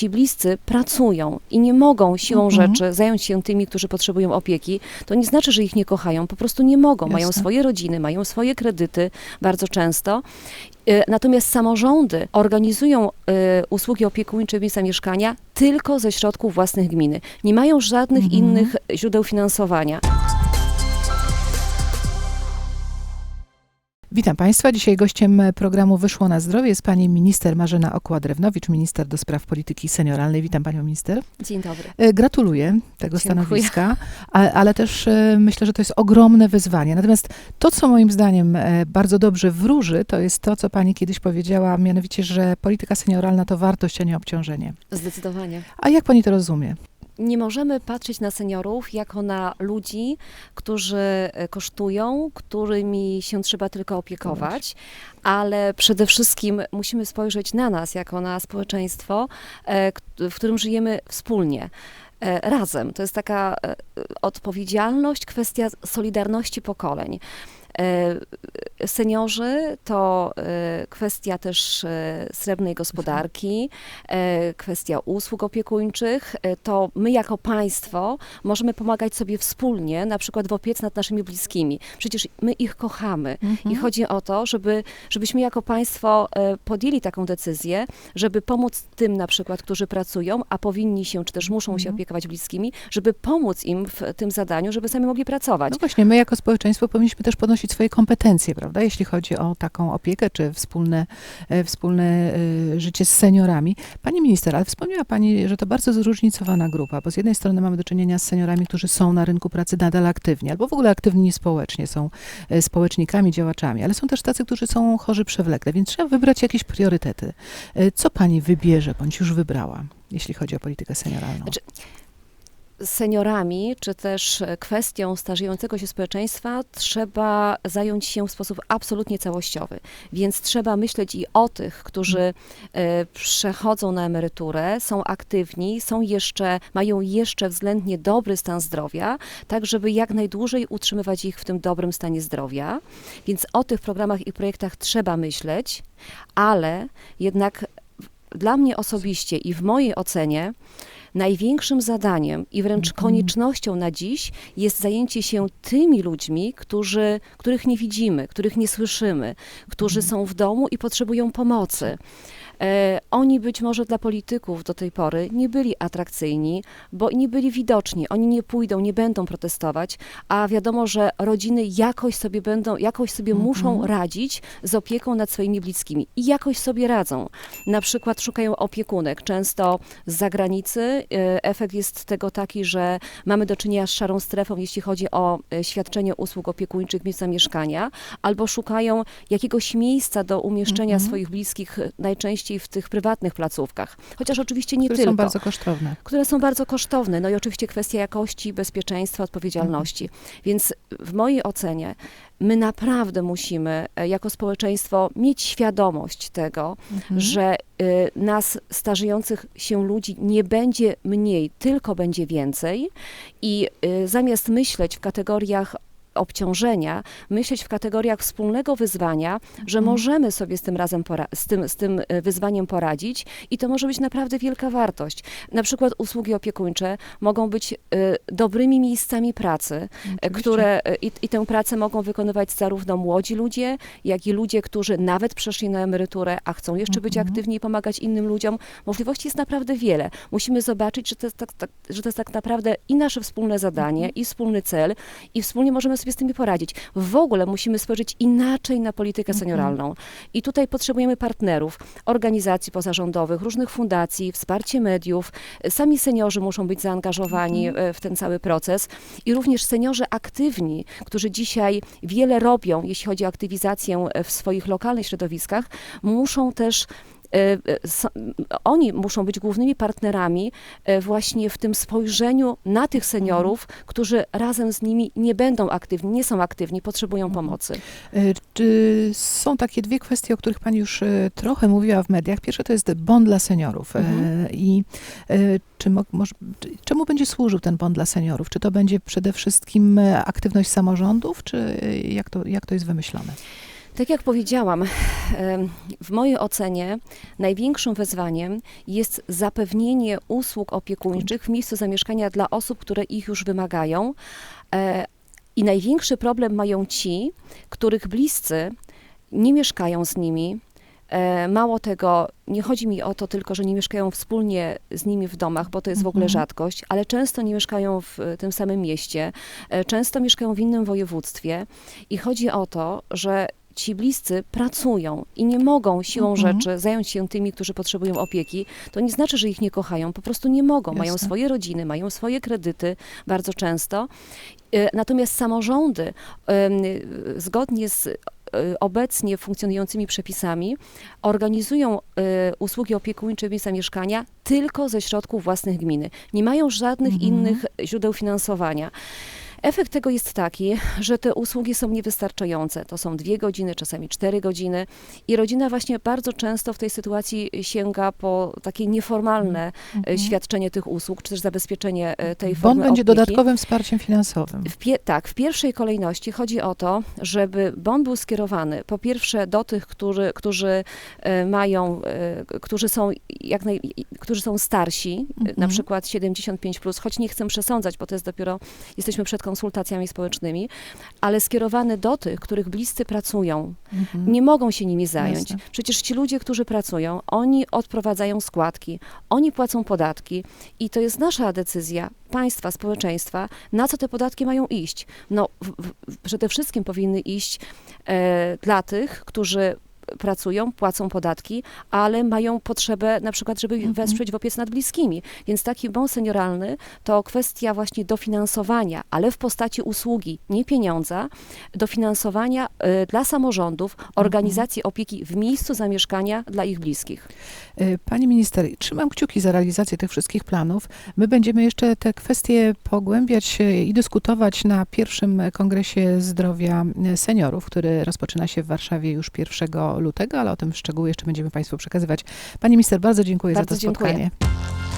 ci bliscy pracują i nie mogą siłą Mhm. rzeczy zająć się tymi, którzy potrzebują opieki, to nie znaczy, że ich nie kochają, po prostu nie mogą. Mają Jasne. swoje rodziny, mają swoje kredyty bardzo często. E, Natomiast samorządy organizują e, usługi opiekuńcze miejsca mieszkania tylko ze środków własnych gminy. Nie mają żadnych Mhm. innych źródeł finansowania. Witam Państwa. Dzisiaj gościem programu Wyszło na Zdrowie jest pani minister Marzena Okła-Drewnowicz, minister do spraw polityki senioralnej. Witam panią minister. Dzień dobry. E, Gratuluję tego Dziękuję. stanowiska, ale też e, myślę, że to jest ogromne wyzwanie. Natomiast to, co moim zdaniem e, bardzo dobrze wróży, to jest to, co pani kiedyś powiedziała, mianowicie, że polityka senioralna to wartość, a nie obciążenie. Zdecydowanie. A jak pani to rozumie? Nie możemy patrzeć na seniorów jako na ludzi, którzy e, kosztują, którymi się trzeba tylko opiekować, ale przede wszystkim musimy spojrzeć na nas jako na społeczeństwo, e, w którym żyjemy wspólnie. e, Razem. To jest taka odpowiedzialność, kwestia solidarności pokoleń. E, Seniorzy to e, kwestia też e, srebrnej gospodarki, kwestia usług opiekuńczych. To my jako państwo możemy pomagać sobie wspólnie, na przykład w opiece nad naszymi bliskimi. Przecież my ich kochamy. I chodzi o to, żeby, żebyśmy jako państwo podjęli taką decyzję, żeby pomóc tym na przykład, którzy pracują, a powinni się, czy też muszą się Mhm. opiekować bliskimi, żeby pomóc im w tym zadaniu, żeby sami mogli pracować. No właśnie, my jako społeczeństwo powinniśmy też podnosić swoje kompetencje, prawda, jeśli chodzi o taką opiekę, czy wspólne, e, wspólne e, życie z seniorami. Pani minister, ale wspomniała Pani, że to bardzo zróżnicowana grupa, bo z jednej strony mamy do czynienia z seniorami, którzy są na rynku pracy nadal aktywni, albo w ogóle aktywni społecznie, są e, społecznikami, działaczami, ale są też tacy, którzy są chorzy przewlekle, więc trzeba wybrać jakieś priorytety. Co Pani wybierze, bądź już wybrała, jeśli chodzi o politykę senioralną? Znaczy, seniorami, czy też kwestią starzejącego się społeczeństwa trzeba zająć się w sposób absolutnie całościowy. Więc trzeba myśleć i o tych, którzy e, przechodzą na emeryturę, są aktywni, są jeszcze, mają jeszcze względnie dobry stan zdrowia, tak żeby jak najdłużej utrzymywać ich w tym dobrym stanie zdrowia. Więc o tych programach i projektach trzeba myśleć, ale jednak dla mnie osobiście i w mojej ocenie największym zadaniem i wręcz Mhm. koniecznością na dziś jest zajęcie się tymi ludźmi, którzy, których nie widzimy, których nie słyszymy, którzy są w domu i potrzebują pomocy. E, oni być może dla polityków do tej pory nie byli atrakcyjni, bo nie byli widoczni. Oni nie pójdą, nie będą protestować, a wiadomo, że rodziny jakoś sobie będą, jakoś sobie Mhm. muszą radzić z opieką nad swoimi bliskimi i jakoś sobie radzą. Na przykład szukają opiekunek, często z zagranicy. E, Efekt jest tego taki, że mamy do czynienia z szarą strefą, jeśli chodzi o e, świadczenie usług opiekuńczych, miejsca mieszkania, albo szukają jakiegoś miejsca do umieszczenia Mhm. swoich bliskich, e, najczęściej w tych prywatnych placówkach. Chociaż oczywiście nie które tylko są bardzo kosztowne. które są bardzo kosztowne. No i oczywiście kwestia jakości, bezpieczeństwa, odpowiedzialności. Więc w mojej ocenie my naprawdę musimy e, jako społeczeństwo mieć świadomość tego, Mhm. że y, nas starzejących się ludzi nie będzie mniej, tylko będzie więcej i y, zamiast myśleć w kategoriach obciążenia, myśleć w kategoriach wspólnego wyzwania, że Mhm. możemy sobie z tym razem z tym, z tym e, wyzwaniem poradzić i to może być naprawdę wielka wartość. Na przykład usługi opiekuńcze mogą być e, dobrymi miejscami pracy, e, Oczywiście. które i, i tę pracę mogą wykonywać zarówno młodzi ludzie, jak i ludzie, którzy nawet przeszli na emeryturę, a chcą jeszcze być Mhm. aktywni i pomagać innym ludziom. Możliwości jest naprawdę wiele. Musimy zobaczyć, że to jest tak, tak, że to jest tak naprawdę i nasze wspólne zadanie, Mhm. i wspólny cel, i wspólnie możemy sobie z tymi poradzić. W ogóle musimy spojrzeć inaczej na politykę Mhm. senioralną. I tutaj potrzebujemy partnerów, organizacji pozarządowych, różnych fundacji, wsparcie mediów. Sami seniorzy muszą być zaangażowani Mhm. e, w ten cały proces i również seniorzy aktywni, którzy dzisiaj wiele robią, jeśli chodzi o aktywizację e, w swoich lokalnych środowiskach, muszą też oni muszą być głównymi partnerami e, właśnie w tym spojrzeniu na tych seniorów, którzy razem z nimi nie będą aktywni, nie są aktywni, potrzebują Mhm. pomocy. Czy są takie dwie kwestie, o których Pani już trochę mówiła w mediach? Pierwsze to jest bon dla seniorów. Mhm. I czy mo, może, czemu będzie służył ten bon dla seniorów? Czy to będzie przede wszystkim aktywność samorządów, czy jak to, jak to jest wymyślone? Tak jak powiedziałam, w mojej ocenie największym wyzwaniem jest zapewnienie usług opiekuńczych w miejscu zamieszkania dla osób, które ich już wymagają. E, I największy problem mają ci, których bliscy nie mieszkają z nimi. E, Mało tego, nie chodzi mi o to tylko, że nie mieszkają wspólnie z nimi w domach, bo to jest w ogóle Mhm. rzadkość, ale często nie mieszkają w e, tym samym mieście, często mieszkają w innym województwie i chodzi o to, że ci bliscy pracują i nie mogą siłą Mhm. rzeczy zająć się tymi, którzy potrzebują opieki. To nie znaczy, że ich nie kochają, po prostu nie mogą. Mają Jasne. swoje rodziny, mają swoje kredyty bardzo często. E, Natomiast samorządy, zgodnie z e, obecnie funkcjonującymi przepisami, organizują e, usługi opiekuńcze miejsca mieszkania tylko ze środków własnych gminy. Nie mają żadnych Mhm. innych źródeł finansowania. Efekt tego jest taki, że te usługi są niewystarczające. To są dwie godziny, czasami cztery godziny i rodzina właśnie bardzo często w tej sytuacji sięga po takie nieformalne e, Mhm. świadczenie tych usług, czy też zabezpieczenie e, tej formy będzie opieki. dodatkowym wsparciem finansowym. W tak, w pierwszej kolejności chodzi o to, żeby bon był skierowany po pierwsze do tych, którzy, którzy e, mają, którzy są jak naj, którzy są starsi, e, na Mhm. przykład 75+, plus, choć nie chcę przesądzać, bo to jest dopiero, jesteśmy przed konsultacjami społecznymi, ale skierowany do tych, których bliscy pracują, Mhm. nie mogą się nimi zająć. Jasne. Przecież ci ludzie, którzy pracują, oni odprowadzają składki, oni płacą podatki i to jest nasza decyzja, państwa, społeczeństwa, na co te podatki mają iść. No, w, w, przede wszystkim powinny iść e, dla tych, którzy pracują, płacą podatki, ale mają potrzebę na przykład, żeby ich Mhm. wesprzeć w opiece nad bliskimi. Więc taki bon senioralny to kwestia właśnie dofinansowania, ale w postaci usługi, nie pieniądza, dofinansowania y, dla samorządów organizacji opieki w miejscu zamieszkania dla ich bliskich. Y, Pani minister, trzymam kciuki za realizację tych wszystkich planów. My będziemy jeszcze te kwestie pogłębiać y, i dyskutować na pierwszym Kongresie Zdrowia Seniorów, który rozpoczyna się w Warszawie już 1 lutego, ale o tym szczegóły jeszcze będziemy Państwu przekazywać. Pani minister, bardzo dziękuję Bardzo za to dziękuję. spotkanie.